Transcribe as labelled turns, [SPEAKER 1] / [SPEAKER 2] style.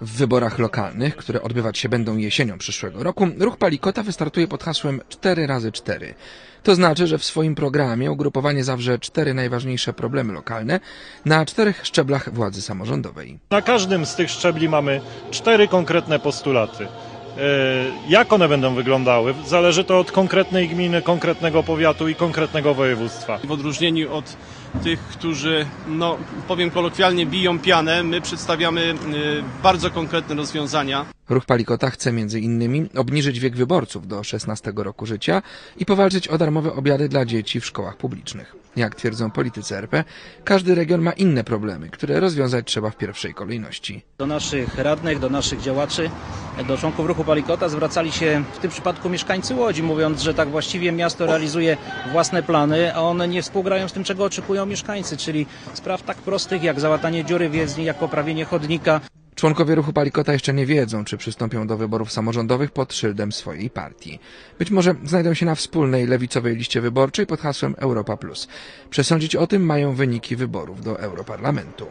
[SPEAKER 1] W wyborach lokalnych, które odbywać się będą jesienią przyszłego roku, ruch Palikota wystartuje pod hasłem 4 razy 4 To znaczy, że w swoim programie ugrupowanie zawrze cztery najważniejsze problemy lokalne na czterech szczeblach władzy samorządowej.
[SPEAKER 2] Na każdym z tych szczebli mamy cztery konkretne postulaty. E, Jak one będą wyglądały? Zależy to od konkretnej gminy, konkretnego powiatu i konkretnego województwa.
[SPEAKER 3] W odróżnieniu od tych, którzy, no powiem kolokwialnie, biją pianę, my przedstawiamy y, bardzo konkretne rozwiązania.
[SPEAKER 1] Ruch Palikota chce między innymi obniżyć wiek wyborców do 16 roku życia i powalczyć o darmowe obiady dla dzieci w szkołach publicznych. Jak twierdzą politycy RP, każdy region ma inne problemy, które rozwiązać trzeba w pierwszej kolejności.
[SPEAKER 4] Do naszych radnych, do naszych działaczy, do członków ruchu Palikota zwracali się w tym przypadku mieszkańcy Łodzi, mówiąc, że tak właściwie miasto realizuje własne plany, a one nie współgrają z tym, czego oczekują mieszkańcy, czyli spraw tak prostych jak załatanie dziury w jezdni, jak poprawienie chodnika,
[SPEAKER 1] Członkowie ruchu Palikota jeszcze nie wiedzą, czy przystąpią do wyborów samorządowych pod szyldem swojej partii. Być może znajdą się na wspólnej lewicowej liście wyborczej pod hasłem Europa Plus. Przesądzić o tym mają wyniki wyborów do Europarlamentu.